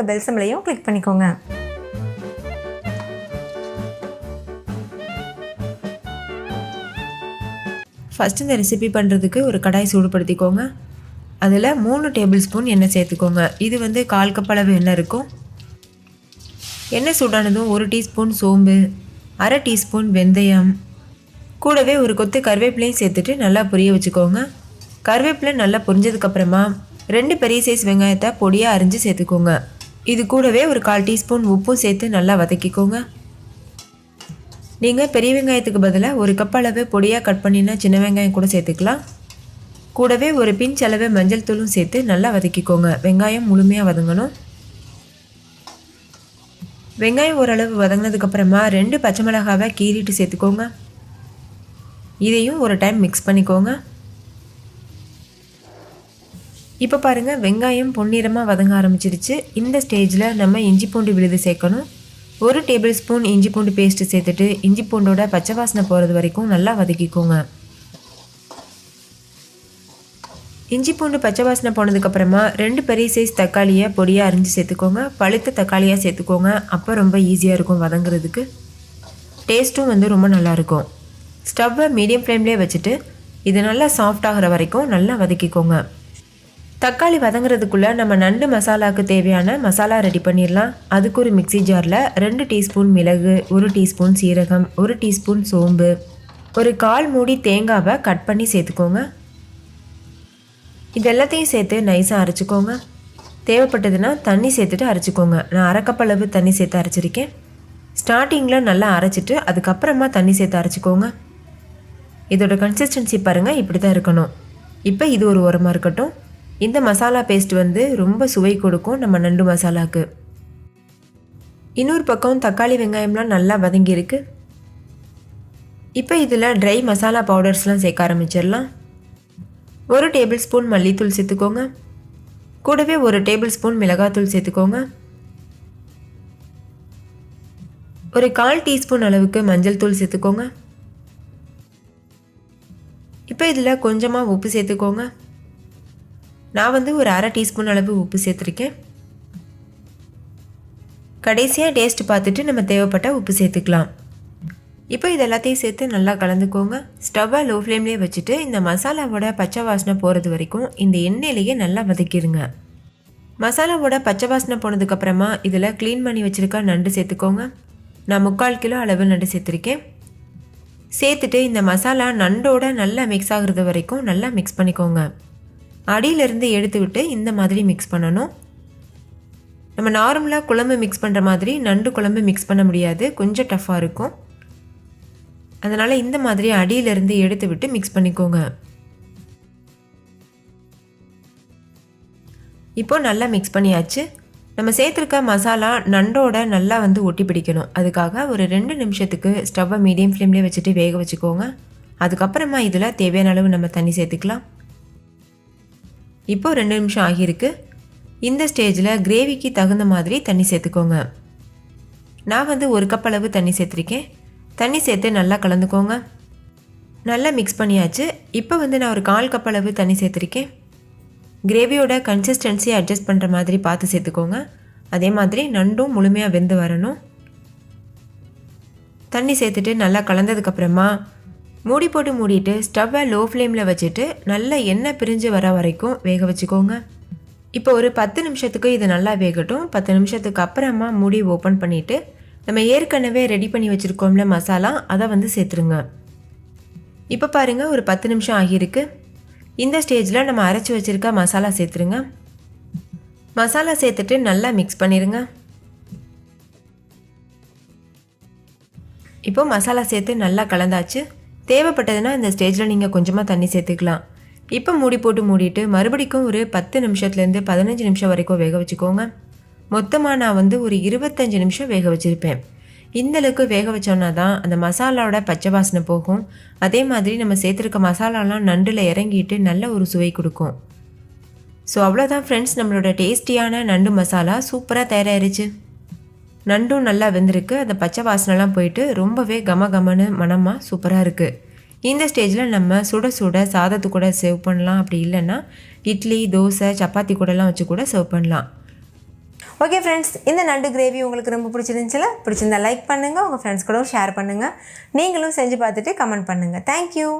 இருக்க பெல் சிம்பிளையும் கிளிக் பண்ணிக்கோங்க. ஃபஸ்ட்டு இந்த ரெசிபி பண்ணுறதுக்கு ஒரு கடாய் சூடுபடுத்திக்கோங்க. அதில் மூணு டேபிள் ஸ்பூன் எண்ணெய் சேர்த்துக்கோங்க. இது வந்து கால் கப் அளவு எண்ணெய் இருக்கும். எண்ணெய் சூடானதும் ஒரு டீஸ்பூன் சோம்பு அரை டீஸ்பூன் வெந்தயம் கூடவே ஒரு கொத்து கருவேப்பிலையும் சேர்த்துட்டு நல்லா பொரிய வச்சுக்கோங்க. கருவேப்பிலை நல்லா பொரிஞ்சதுக்கப்புறமா ரெண்டு பெரிய சைஸ் வெங்காயத்தை பொடியாக அரிஞ்சு சேர்த்துக்கோங்க. இது கூடவே ஒரு கால் டீஸ்பூன் உப்பும் சேர்த்து நல்லா வதக்கிக்கோங்க. நீங்கள் பெரிய வெங்காயத்துக்கு பதிலாக ஒரு கப் அளவு பொடியாக கட் பண்ணினா சின்ன வெங்காயம் கூட சேர்த்துக்கலாம். கூடவே ஒரு பிஞ்ச் அளவு மஞ்சள் தூளும் சேர்த்து நல்லா வதக்கிக்கோங்க. வெங்காயம் முழுமையாக வதங்கணும். வெங்காயம் ஓரளவு வதங்கினதுக்கப்புறமா ரெண்டு பச்சை மிளகாவை கீறிட்டு சேர்த்துக்கோங்க. இதையும் ஒரு டைம் மிக்ஸ் பண்ணிக்கோங்க. இப்போ பாருங்கள் வெங்காயம் பொன்னிறமாக வதங்க ஆரம்பிச்சிருச்சு. இந்த ஸ்டேஜில் நம்ம இஞ்சி பூண்டு விழுது சேர்க்கணும். ஒரு டேபிள் ஸ்பூன் இஞ்சி பூண்டு பேஸ்ட்டு சேர்த்துட்டு இஞ்சி பூண்டோட பச்சை வாசனை போகிறது வரைக்கும் நல்லா வதக்கிக்கோங்க. இஞ்சி பூண்டு பச்சை வாசனை போனதுக்கப்புறமா ரெண்டு பெரிய சைஸ் தக்காளியை பொடியாக அரிஞ்சு சேர்த்துக்கோங்க. பழுத்த தக்காளியாக சேர்த்துக்கோங்க. அப்போ ரொம்ப ஈஸியாக இருக்கும் வதங்குறதுக்கு. டேஸ்ட்டும் வந்து ரொம்ப நல்லாயிருக்கும் ஸ்டவ்வை மீடியம் ஃப்ளேம்லேயே வச்சுட்டு இது நல்லா சாஃப்ட் ஆகிற வரைக்கும் நல்லா வதக்கிக்கோங்க. தக்காளி வதங்குறதுக்குள்ளே நம்ம நண்டு மசாலாவுக்கு தேவையான மசாலா ரெடி பண்ணிடலாம். அதுக்கு ஒரு மிக்ஸி ஜாரில் ரெண்டு டீஸ்பூன் மிளகு ஒரு டீஸ்பூன் சீரகம் ஒரு டீஸ்பூன் சோம்பு ஒரு கால் மூடி தேங்காவை கட் பண்ணி சேர்த்துக்கோங்க. இது எல்லாத்தையும் சேர்த்து நைஸாக அரைச்சிக்கோங்க. தேவைப்பட்டதுன்னா தண்ணி சேர்த்துட்டு அரைச்சிக்கோங்க. நான் அரைக்கப்பளவு தண்ணி சேர்த்து அரைச்சிருக்கேன். ஸ்டார்டிங்கில் நல்லா அரைச்சிட்டு அதுக்கப்புறமா தண்ணி சேர்த்து அரைச்சிக்கோங்க. இதோட கன்சிஸ்டன்சி பாருங்கள் இப்படி தான் இருக்கணும். இப்போ இது ஒரு உரமாக இருக்கட்டும். இந்த மசாலா பேஸ்ட் வந்து ரொம்ப சுவை கொடுக்கும் நம்ம நண்டு மசாலாவுக்கு இன்னொரு பக்கம் தக்காளி வெங்காயம்லாம் நல்லா வதங்கியிருக்கு. இப்போ இதில் ட்ரை மசாலா பவுடர்ஸ்லாம் சேர்க்க ஆரம்பிச்சிடலாம். ஒரு டேபிள் ஸ்பூன் மல்லித்தூள் சேர்த்துக்கோங்க. கூடவே ஒரு டேபிள் ஸ்பூன் மிளகாத்தூள் சேர்த்துக்கோங்க. ஒரு கால் டீஸ்பூன் அளவுக்கு மஞ்சள் தூள் சேர்த்துக்கோங்க. இப்போ இதில் கொஞ்சமாக உப்பு சேர்த்துக்கோங்க. நான் வந்து ஒரு அரை டீஸ்பூன் அளவு உப்பு சேர்த்துருக்கேன். கடைசியாக டேஸ்ட் பார்த்துட்டு நம்ம தேவைப்பட்ட உப்பு சேர்த்துக்கலாம். இப்போ இது எல்லாத்தையும் சேர்த்து நல்லா கலந்துக்கோங்க. ஸ்டவ்வை லோ ஃப்ளேம்லேயே வச்சுட்டு இந்த மசாலாவோட பச்சை வாசனை போகிறது வரைக்கும் இந்த எண்ணெயிலேயே நல்லா வதக்கிடுங்க மசாலாவோட பச்சை வாசனை போனதுக்கப்புறமா இதில் க்ளீன் பண்ணி வச்சுருக்க நண்டு சேர்த்துக்கோங்க. நான் முக்கால் கிலோ அளவு நண்டு சேர்த்துருக்கேன். சேர்த்துட்டு இந்த மசாலா நண்டோட நல்லா மிக்ஸ் ஆகுறது வரைக்கும் நல்லா மிக்ஸ் பண்ணிக்கோங்க. அடியிலிருந்து எடுத்து விட்டு இந்த மாதிரி மிக்ஸ் பண்ணணும். நம்ம நார்மலாக குழம்பு மிக்ஸ் பண்ணுற மாதிரி நண்டு குழம்பு மிக்ஸ் பண்ண முடியாது. கொஞ்சம் டஃப்பாக இருக்கும். அதனால் இந்த மாதிரி அடியிலிருந்து எடுத்து விட்டு மிக்ஸ் பண்ணிக்கோங்க. இப்போது நல்லா மிக்ஸ் பண்ணியாச்சு. நம்ம சேர்த்துருக்க மசாலா நண்டோட நல்லா வந்து ஒட்டி பிடிக்கணும். அதுக்காக ஒரு ரெண்டு நிமிஷத்துக்கு ஸ்டவ்வை மீடியம் ஃப்ளேம்லேயே வச்சுட்டு வேக வச்சுக்கோங்க. அதுக்கப்புறமா இதில் தேவையான அளவு நம்ம தண்ணி சேர்த்துக்கலாம். இப்போ ரெண்டு நிமிஷம் ஆகியிருக்கு. இந்த ஸ்டேஜில் கிரேவிக்கு தகுந்த மாதிரி தண்ணி சேர்த்துக்கோங்க. நான் வந்து ஒரு கப் அளவு தண்ணி சேர்த்துருக்கேன். தண்ணி சேர்த்து நல்லா கலந்துக்கோங்க. நல்லா மிக்ஸ் பண்ணியாச்சு. இப்போ வந்து நான் ஒரு கால் கப் அளவு தண்ணி சேர்த்துருக்கேன். கிரேவியோட கன்சிஸ்டன்சி அட்ஜஸ்ட் பண்ணுற மாதிரி பார்த்து சேர்த்துக்கோங்க. அதே மாதிரி நண்டும் முழுமையாக வெந்து வரணும். தண்ணி சேர்த்துட்டு நல்லா கலந்ததுக்கப்புறமா மூடி போட்டு மூடிட்டு ஸ்டவ்வை லோ ஃப்ளேமில் வச்சுட்டு நல்லா எண்ணெய் பிரிஞ்சு வர வரைக்கும் வேக வச்சுக்கோங்க. இப்போ ஒரு பத்து நிமிஷத்துக்கு இது நல்லா வேகட்டும். பத்து நிமிஷத்துக்கு அப்புறமா மூடி ஓப்பன் பண்ணிவிட்டு நம்ம ஏற்கனவே ரெடி பண்ணி வச்சுருக்கோம்ல மசாலா அதை வந்து சேர்த்துருங்க. இப்போ பாருங்கள் ஒரு பத்து நிமிஷம் ஆகியிருக்கு. இந்த ஸ்டேஜில் நம்ம அரைச்சி வச்சுருக்க மசாலா சேர்த்துருங்க. மசாலா சேர்த்துட்டு நல்லா மிக்ஸ் பண்ணிடுங்க இப்போ மசாலா சேர்த்து நல்லா கலந்தாச்சு. தேவைப்பட்டதுன்னா இந்த ஸ்டேஜில் நீங்கள் கொஞ்சமாக தண்ணி சேர்த்துக்கலாம். இப்போ மூடி போட்டு மூடிட்டு மறுபடிக்கும் ஒரு பத்து நிமிஷத்துலேருந்து பதினஞ்சு நிமிஷம் வரைக்கும் வேக வச்சுக்கோங்க. மொத்தமாக நான் வந்து ஒரு இருபத்தஞ்சி நிமிஷம் வேக வச்சுருப்பேன். இந்தளவுக்கு வேக வச்சோன்னா தான் அந்த மசாலாவோட பச்சை வாசனை போகும். அதே மாதிரி நம்ம சேர்த்துருக்க மசாலாலாம் நண்டில் இறங்கிட்டு நல்ல ஒரு சுவை கொடுக்கும். ஸோ அவ்வளோதான் ஃப்ரெண்ட்ஸ் நம்மளோட டேஸ்டியான நண்டு மசாலா சூப்பராக தயாராகிருச்சு நண்டும் நல்லா வெந்திருக்கு. அந்த பச்சை வாசனைலாம் போயிட்டு ரொம்பவே கம கமனு மனமாக சூப்பராக இருக்குது இந்த ஸ்டேஜில் நம்ம சுட சுட சாதத்து கூட சர்வ் பண்ணலாம். அப்படி இல்லைன்னா இட்லி தோசை சப்பாத்தி கூடலாம் வச்சு கூட சர்வ் பண்ணலாம். ஓகே ஃப்ரெண்ட்ஸ் இந்த நண்டு கிரேவி உங்களுக்கு ரொம்ப பிடிச்சிருந்துச்சுல பிடிச்சிருந்தா லைக் பண்ணுங்கள் உங்கள் ஃப்ரெண்ட்ஸ் கூட ஷேர் பண்ணுங்கள் நீங்களும் செஞ்சு பார்த்துட்டு கமெண்ட் பண்ணுங்கள் தேங்க்யூ